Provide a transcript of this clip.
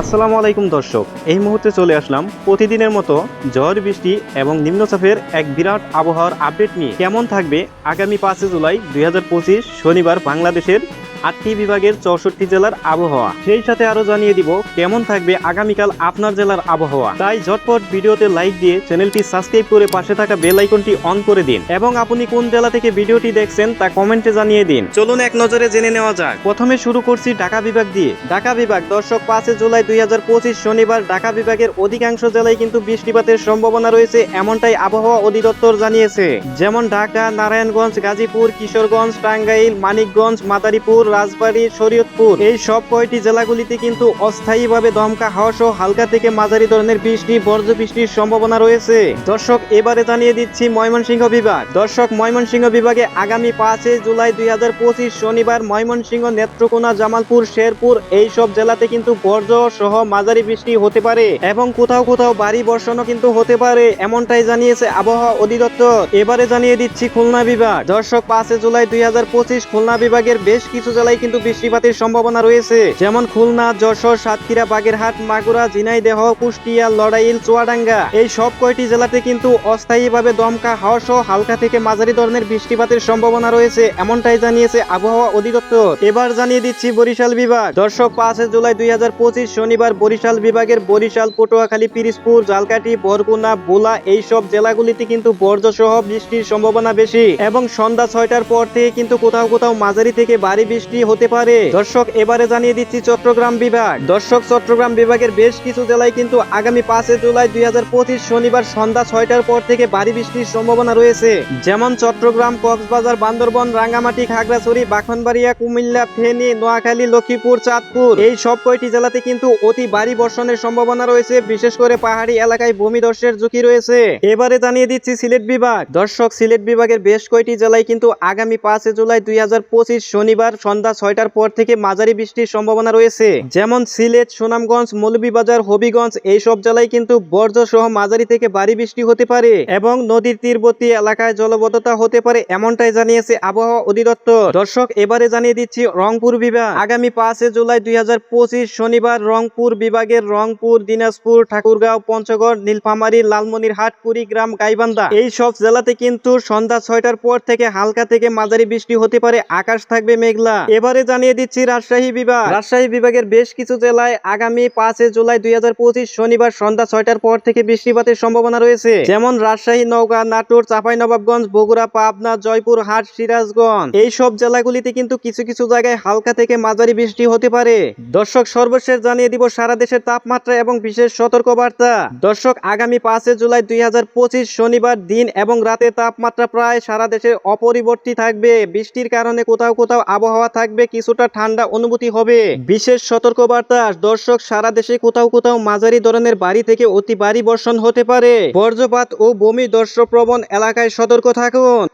আসসালামু আলাইকুম দর্শক। এই মুহূর্তে চলে আসলাম প্রতিদিনের মতো ঝড়, বৃষ্টি এবং নিম্নচাপের এক বিরাট আবহাওয়ার আপডেট নিয়ে। কেমন থাকবে আগামী পাঁচই জুলাই দুই হাজার পঁচিশ শনিবার বাংলাদেশের আটটি বিভাগের চৌষট্টি জেলার আবহাওয়া। সেই সাথে আরও জানিয়ে দিব কেমন থাকবে আগামীকাল আপনার জেলার আবহাওয়া। তাই ঝটপট ভিডিওতে লাইক দিয়ে চ্যানেলটি সাবস্ক্রাইব করে পাশে থাকা বেল আইকনটি অন করে দিন এবং আপনি কোন জেলা থেকে ভিডিওটি দেখছেন তা কমেন্টে জানিয়ে দিন। চলুন এক নজরে জেনে নেওয়া যাক। প্রথমে শুরু করছি ঢাকা বিভাগ দিয়ে। ঢাকা বিভাগ, দর্শক, পাঁচে জুলাই দুই হাজার পঁচিশ শনিবার ঢাকা বিভাগের অধিকাংশ জেলায় কিন্তু বৃষ্টিপাতের সম্ভাবনা রয়েছে, এমনটাই আবহাওয়া অধিদপ্তর জানিয়েছে। যেমন ঢাকা, নারায়ণগঞ্জ, গাজীপুর, কিশোরগঞ্জ, টাঙ্গাইল, মানিকগঞ্জ, মাদারীপুর রাজবাড়ী, শরীয়তপুর। এই সব কয়টি জেলাগুলিতে কিন্তু অস্থায়ীভাবে দমকা হাওয়া সহ হালকা থেকে মাঝারি ধরনের বৃষ্টি, বর্জ্য বৃষ্টির সম্ভাবনা রয়েছে। দর্শক, এবারে জানিয়ে দিচ্ছি ময়মনসিংহ বিভাগ। দর্শক, ময়মনসিংহ বিভাগে আগামী পাঁচই জুলাই দুই শনিবার ময়মনসিংহ নেত্রকোনা, জামালপুর, শেরপুর এই সব জেলাতে কিন্তু বর্জ্য সহ মাঝারি বৃষ্টি হতে পারে এবং কোথাও কোথাও ভারী বর্ষণও কিন্তু হতে পারে, এমনটাই জানিয়েছে আবহাওয়া অধিদপ্তর। এবারে জানিয়ে দিচ্ছি খুলনা বিভাগ। দর্শক, পাঁচই জুলাই দুই হাজার পঁচিশ খুলনা বিভাগের বেশ কিছু জেলায় কিন্তু বৃষ্টিপাতের সম্ভাবনা রয়েছে। যেমন খুলনা, যশোর, সাতক্ষীরা, বাগেরহাট, মাগুরা, ঝিনাইদহ, কুষ্টিয়া, লড়াইল, চুয়াডাঙ্গা। এই সব কয়টি জেলাতে কিন্তু অস্থায়ীভাবে দমকা হাওয়া সহ হালকা থেকে মাঝারি ধরনের বৃষ্টিপাতের সম্ভাবনা রয়েছে, এমনটাই জানিয়েছে আবহাওয়া অধিদপ্তর। এবার জানিয়ে দিচ্ছি বরিশাল বিভাগ। দর্শক, পাঁচই জুলাই দুই হাজার পঁচিশ শনিবার বরিশাল বিভাগের বরিশাল, পটুয়াখালী, পিরিজপুর, জালকাঠি, বরগুনা, বোলা এই সব জেলাগুলিতে কিন্তু বর্জ্য সহ বৃষ্টির সম্ভাবনা বেশি। এবং সন্ধ্যা ছয়টার পর থেকে কিন্তু কোথাও কোথাও মাঝারি থেকে ভারী বৃষ্টি হতে পারে? দর্শক, এবারে জানিয়ে দিচ্ছি চট্টগ্রাম বিভাগ। দর্শক, চট্টগ্রাম বিভাগের বেশ কিছু জেলায় কিন্তু আগামী পাঁচই জুলাই দুই শনিবার সন্ধ্যা ছয়টার পর থেকে ভারী বৃষ্টির সম্ভাবনা রয়েছে। যেমন চট্টগ্রাম, কক্সবাজার, বান্দরবন, রাঙ্গামাটি, খাগড়াছড়ি, বাখনবাড়িয়া, কুমিল্লা, ফেনী, নোয়াখালী, লক্ষ্মীপুর, চাঁদপুর। এই সব কয়টি জেলাতে কিন্তু অতি ভারী বর্ষণের সম্ভাবনা রয়েছে। বিশেষ করে পাহাড়ি এলাকায় ভূমিধসের ঝুঁকি রয়েছে। এবারে জানিয়ে দিচ্ছি সিলেট বিভাগ। দর্শক, সিলেট বিভাগের বেশ কয়টি জেলায় কিন্তু আগামী পাঁচই জুলাই দুই হাজার পঁচিশ শনিবার সন্ধ্যা ছয়টার পর থেকে মাঝারি বৃষ্টির সম্ভাবনা রয়েছে। যেমন সিলেট, সুনামগঞ্জ, মৌলভীবাজার, হবিগঞ্জ এই সব জেলায় কিন্তু বর্জ্য সহ মাঝারি থেকে ভারী বৃষ্টি হতে পারে এবং নদীর তীরবর্তী এলাকায় জলবদ্ধতা হতে পারে এমনটাই জানিয়েছে আবহাওয়া অধিদপ্তর। দর্শক, এবারে জানিয়ে দিচ্ছি রংপুর বিভাগ। আগামী পাঁচই জুলাই দুই হাজার পঁচিশ শনিবার রংপুর বিভাগের রংপুর, দিনাজপুর, ঠাকুরগাঁও, পঞ্চগড়, নীলফামারী, লালমনিরহাট, কুড়িগ্রাম, গাইবান্ধা এই সব জেলাতে কিন্তু সন্ধ্যা ছয়টার পর থেকে হালকা থেকে মাঝারি বৃষ্টি হতে পারে। আকাশ থাকবে মেঘলা। এবারে জানিয়ে দিচ্ছি রাজশাহী বিভাগ। রাজশাহী বিভাগের বেশ কিছু জেলায় আগামী পাঁচই জুলাই দুই শনিবার সন্ধ্যা ছয়টার পর থেকে বৃষ্টিপাতের সম্ভাবনা রয়েছে। যেমন রাজশাহী নওগাঁ নাটোর চাঁপাইনবাবগঞ্জ বগুড়া পাবনা জয়পুর হাট সিরাজগঞ্জ। এই সব জেলাগুলিতে কিন্তু কিছু কিছু জায়গায় হালকা থেকে মাঝারি বৃষ্টি হতে পারে। দর্শক সর্বশেষ জানিয়ে দিব সারা দেশের তাপমাত্রা এবং বিশেষ সতর্কবার্তা। দর্শক আগামী পাঁচই জুলাই দুই হাজার পঁচিশ শনিবার দিন এবং রাতে তাপমাত্রা প্রায় সারা দেশে অপরিবর্তিত থাকবে। বৃষ্টির কারণে কোথাও কোথাও আবহাওয়া থাকবে, কিছুটা ঠান্ডা অনুভূতি হবে। বিশেষ সতর্ক বার্তা দর্শক, সারা দেশে কোথাও কোথাও মাঝারি ধরনের বাড়ি থেকে অতি ভারী বর্ষণ হতে পারে। বজ্রপাত ও বমি দর্শপ্রবণ এলাকায় সতর্ক থাকুন।